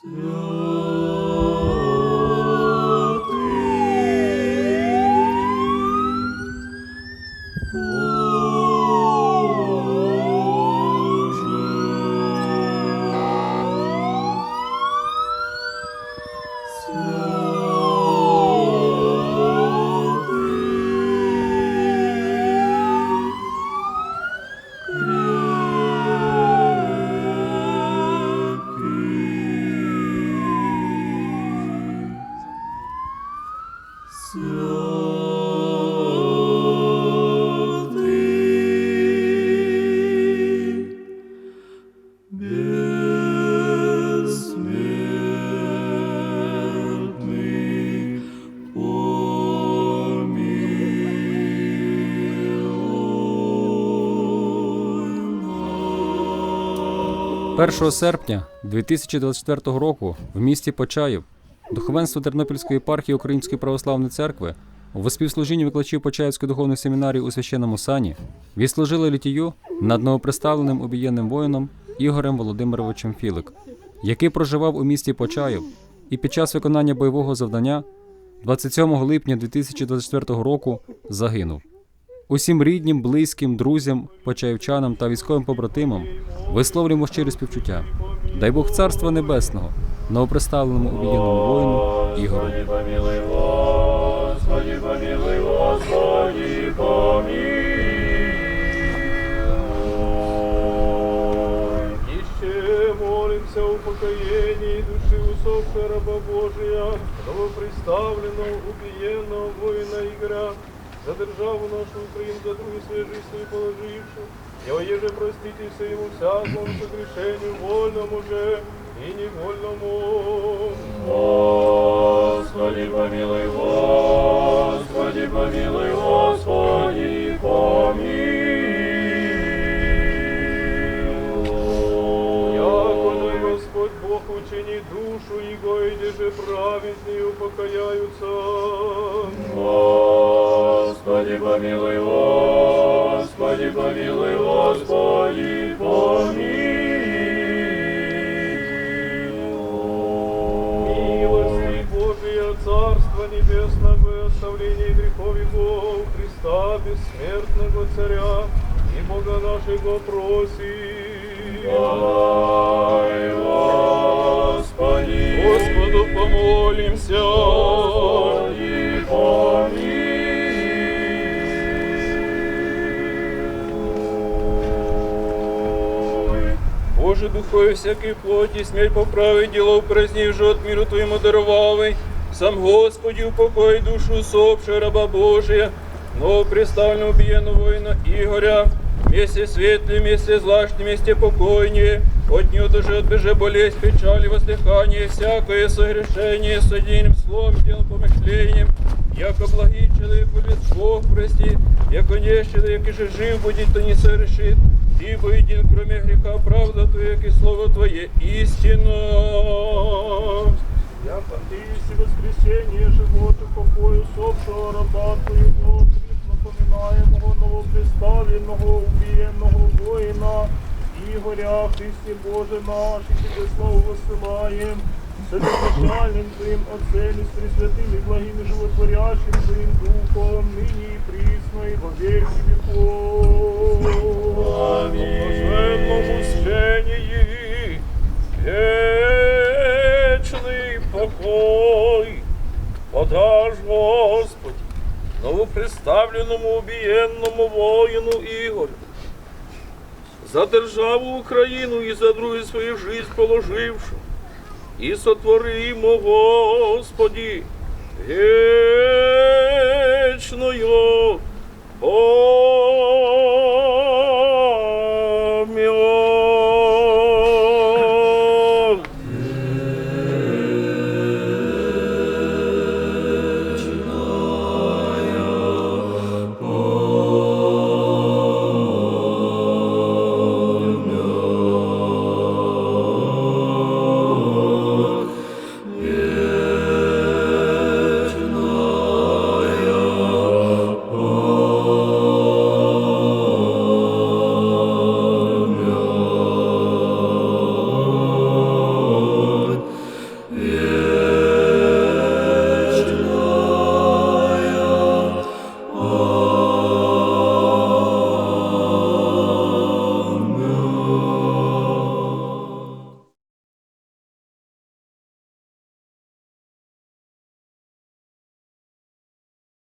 So Першого серпня 2024 року в місті Почаїв духовенство Тернопільської єпархії Української православної церкви у співслужінні викладачів Почаївської духовної семінарії у священному сані відслужили літію над новоприставленим обієнним воїном Ігорем Володимировичем Філик, який проживав у місті Почаїв і під час виконання бойового завдання 27 липня 2024 року загинув. Усім ріднім, близьким, друзям, почаївчанам та військовим побратимам висловлюємо щирі співчуття. Дай Бог царства небесного, новоприставленому об'єднаному воїну Ігору. Господи, помилуй, Господи, помилуй. Еще молимся о покоении души усопшего раба Божия, новоприставленного, убиенного воина Игоря, за державу нашу Україну, за другу свою жизнь положивши, его еже простите ему всякому согрешению, вольному же и невольному. Господи, помилуй, Господи, помилуй, Господи, помилуй. Яколи Господь Бог учини душу Его, и же праведные упокояются. Господи, помилуй, Господи, помилуй, Господи, помилуй. Милости Божия, Царство Небесного, и оставление грехов Его, Христа, бессмертного Царя, и Бога нашего просим. Дай, Боже, духові всякої плоті, смерть поправи, діло празднів, жот міру Твоєму дарувавий. Сам Господи, упокой душу усопшего раба Божия, но представленного убиенного воина Игоря, вместе светлым, вместе злашным, вместе покойнее, от нее даже отбеже болезнь, печали, воздыхание, всякое согрешение, с одним словом, делом, помышлением, яко благий человек будет Бог простит, яко не человек, и же жив будет, то не совершит, ибо един, кроме греха, правда Твоя, и слово Твое истина. Я надеюсь воскресение живота, покою усопшего раба Твоего, Христ напоминаемого новоприставленного, убиенного воина, Игоря, Христе Боже наш, и Тебе славу высылаем, с безначальным Твоим Отцем и с Пресвятым и благим и животворящим Твоим Духом, ныне и присно, и во веки веков. Покой, подашь, Господь, новоприставленому убиенному воїну Ігорю, за державу Україну і за другу свою життя положивши, і сотворимо, Господі, вічною Yeah.